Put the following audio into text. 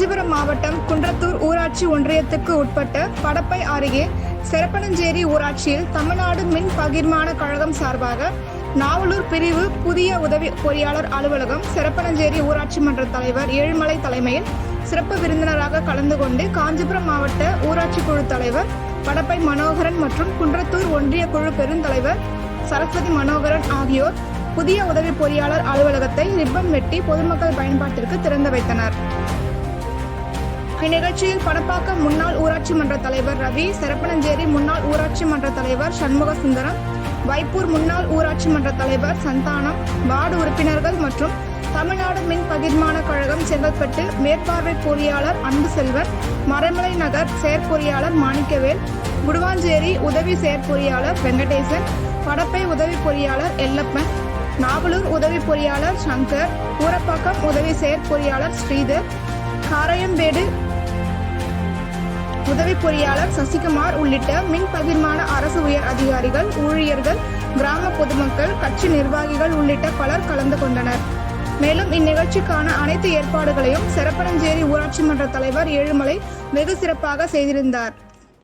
காஞ்சிபுரம் மாவட்டம் குன்றத்தூர் ஊராட்சி ஒன்றியத்துக்கு உட்பட்ட படப்பை அருகே செரப்பனஞ்சேரி ஊராட்சியில் தமிழ்நாடு மின் பகிர்மான கழகம் சார்பாக நாவலூர் பிரிவு புதிய உதவி பொறியாளர் அலுவலகம் செரப்பனஞ்சேரி ஊராட்சி மன்ற தலைவர் ஏழுமலை தலைமையில் சிறப்பு விருந்தினராக கலந்து கொண்டு காஞ்சிபுரம் மாவட்ட ஊராட்சி குழு தலைவர் படப்பை மனோகரன் மற்றும் குன்றத்தூர் ஒன்றிய குழு பெருந்தலைவர் சரஸ்வதி மனோகரன் ஆகியோர் புதிய உதவி பொறியாளர் அலுவலகத்தை ரிப்பன் வெட்டி பொதுமக்கள் பயன்பாட்டிற்கு திறந்து வைத்தனர். இந்நிகழ்ச்சியில் பணப்பாக்கம் முன்னாள் ஊராட்சி மன்ற தலைவர் ரவி செரப்பனஞ்சேரி முன்னாள் ஊராட்சி மன்ற தலைவர் சண்முக சுந்தரம் வைப்பூர் முன்னாள் ஊராட்சி மன்ற தலைவர் சந்தானம் வார்டு உறுப்பினர்கள் மற்றும் தமிழ்நாடு மின் பகிர்மான கழகம் செங்கல்பட்டு மேற்பார்வை பொறியாளர் அன்பு செல்வன் மறைமலை நகர் செயற்பொறியாளர் மாணிக்கவேல் குடுவாஞ்சேரி உதவி செயற்பொறியாளர் வெங்கடேசன் படப்பை உதவி பொறியாளர் எல்லப்பன் நாவலூர் உதவி பொறியாளர் சங்கர் ஊரப்பாக்கம் உதவி செயற்பொறியாளர் ஸ்ரீதர் காரையம்பேடு உதவி பொறியாளர் சசிகுமார் உள்ளிட்ட மின் பகிர்மான அரசு உயர் அதிகாரிகள் ஊழியர்கள் கிராம பொதுமக்கள் கட்சி நிர்வாகிகள் உள்ளிட்ட பலர் கலந்து கொண்டனர். மேலும் இந்நிகழ்ச்சிக்கான அனைத்து ஏற்பாடுகளையும் செரப்பனஞ்சேரி ஊராட்சி மன்ற தலைவர் ஏழுமலை வெகு சிறப்பாக செய்திருந்தார்.